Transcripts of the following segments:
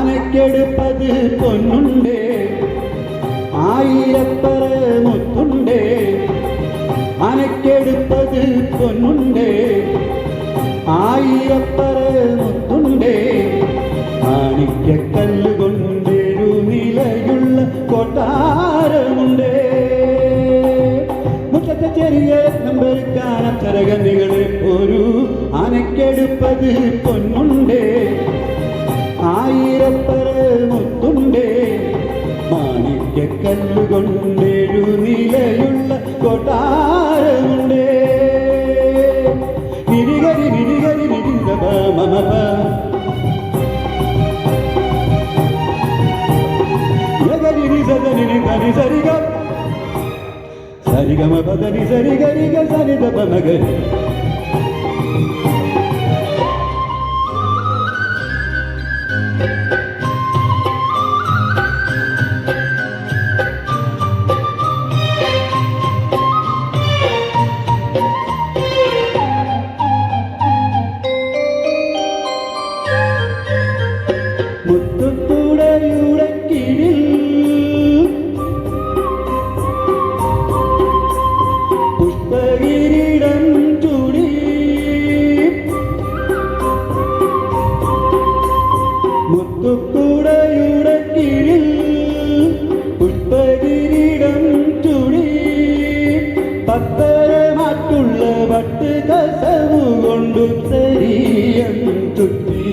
ആനക്കെടുപ്പത് പൊന്നുണ്ടേ. ആയിരപ്പറ മുത്തുണ്ടേ. ആനക്കെടുപ്പത് പൊന്നുണ്ടേ. ആയിരപ്പറ മുത്തുണ്ടേ. ആണിക്കല്ല് കൊണ്ടൊരു നിലയുള്ള കൊട്ടാരമുണ്ടേ. മുറ്റത്തെ ചെറിയ നമ്പർക്കാന ചരകനികളെ ഒരു ആനക്കെടുപ്പത് പൊന്നുണ്ടേ. ആയിരപ്പറ മുത്തുണ്ടേ മാണിക്കല്ല് കൊണ്ടൊരു നിലയുള്ള കൊട്ടാരമുണ്ടേ നിരികരി നിരികരി നിരിന്തപ മമപ യഗരി നിസദനി നിഗരി സരിഗ സരിഗമ പദനി സരിഗരിഗ സരിദപ മഗരി മുത്തുത്തുടയുടെ കീഴിൽ പുഷ്പകിരീടം ചുഴി പത്തരമാറ്റുള്ള പട്ട് കസവു കൊണ്ടു തെരിയം ചുറ്റി.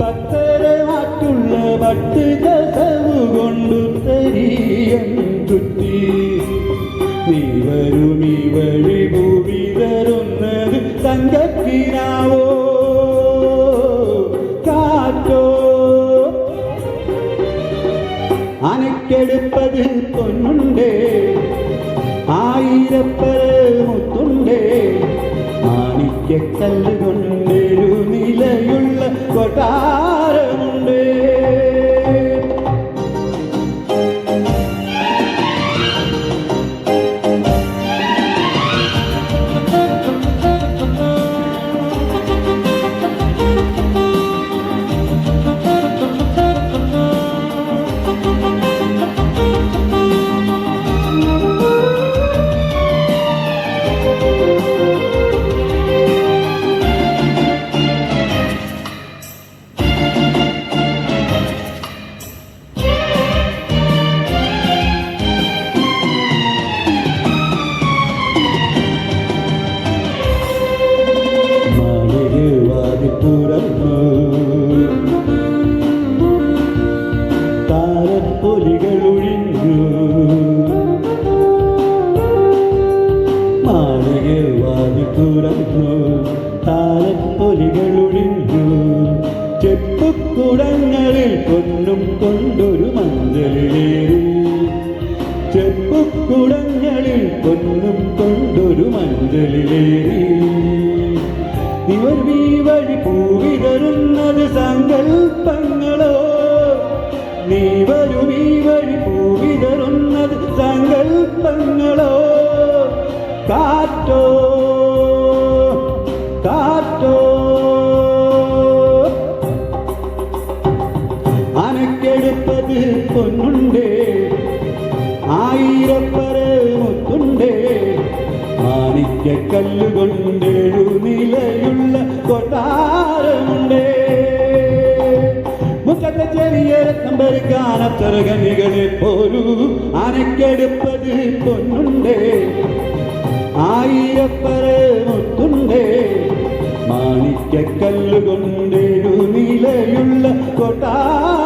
പത്തരമാറ്റുള്ള പട്ട് കസവു കൊണ്ടു തെരിയം ചുറ്റി. നീ വരും ഈ വഴി ഭൂമി തരുന്നത് തങ്കക്കിനാവോ? അനക്കെടുപ്പത് പൊന്നുണ്ടേ മാളികവാതി തുറന്നു താലപ്പൊലികളൊഴിഞ്ഞു ചെപ്പുക്കുടങ്ങളിൽ പൊന്നും കൊണ്ടൊരു മഞ്ചലിലേറി ചെപ്പുക്കുടങ്ങളിൽ പൊന്നും കൊണ്ടൊരു മഞ്ചലിലേറി ഇവർ ഈ വഴി പൂവിതരുന്നത് സങ്കൽപ്പങ്ങളോ? നീ വരും കാറ്റോ കാറ്റോ. അനക്കെടുപ്പത് പൊന്നുണ്ടേ ആയിരപ്പറ മുത്തുണ്ടേ. മാണിക്കല്ല് കൊണ്ടേഴു നിലയുള്ള കൊട്ടാരമുണ്ടേ. മുറ്റത്തെ ചെറിയ നമ്പർ കാണത്തറകനികളെ പോലൂ അനക്കെടുപ്പത് പൊന്നുണ്ടേ. ആയിരപ്പറ മുത്തുണ്ടേ. മാണിക്കല്ല് കൊണ്ടേഴു നിലയുള്ള കൊട്ടാരമുണ്ടേ